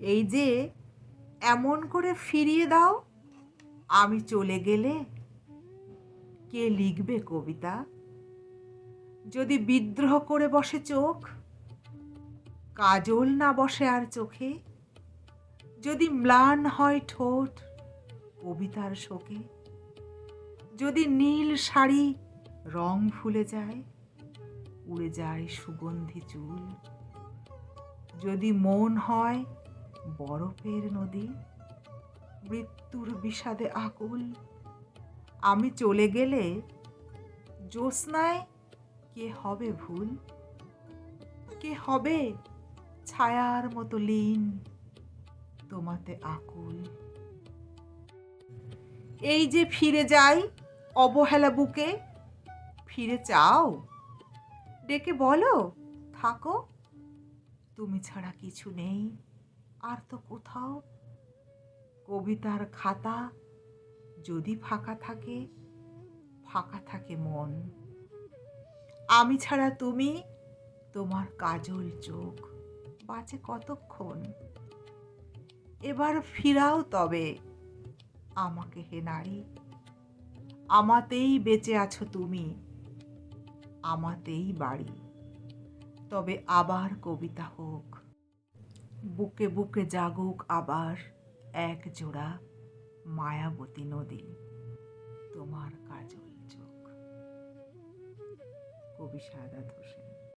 এই যে এমন করে ফিরিয়ে দাও, আমি চলে গেলে কে লিখবে কবিতা? যদি বিদ্রোহ করে বসে চোখ, কাজল না বসে আর চোখে, যদি ম্লান হয় ঠোঁট কবিতার শোকে, যদি নীল শাড়ি রং ফুলে যায়, উড়ে যায় সুগন্ধি চুল, যদি মন হয় বরফের নদী, মৃত্যুর বিষাদে আকুল। আমি চলে গেলে জ্যোৎস্নায় কে হবে ভুল? কে হবে ছায়ার মতো লীন, তোমাতে আকুল? এই যে ফিরে যাই অবহেলা বুকে, ফিরে চাও? ডেকে বলো, থাকো। তুমি ছাড়া কিছু নেই। আর তো কোথাও? কবিতার খাতা যদি ফাঁকা থাকে ফাঁকা থাকে মন। আমি ছাড়া তুমি তোমার কাজল চোখ। বাঁচে কতক্ষণ? এবার ফিরাও তবে আমাকে হে নারী। আমাতেই বেঁচে আছো তুমি, আমাতেই বাড়ি। তবে আবার কবিতা হোক। বুকে বুকে জাগুক আবার এক জোড়া মায়াবতী নদী তোমার কাজল চোখ। কবি সাদাত হোসেন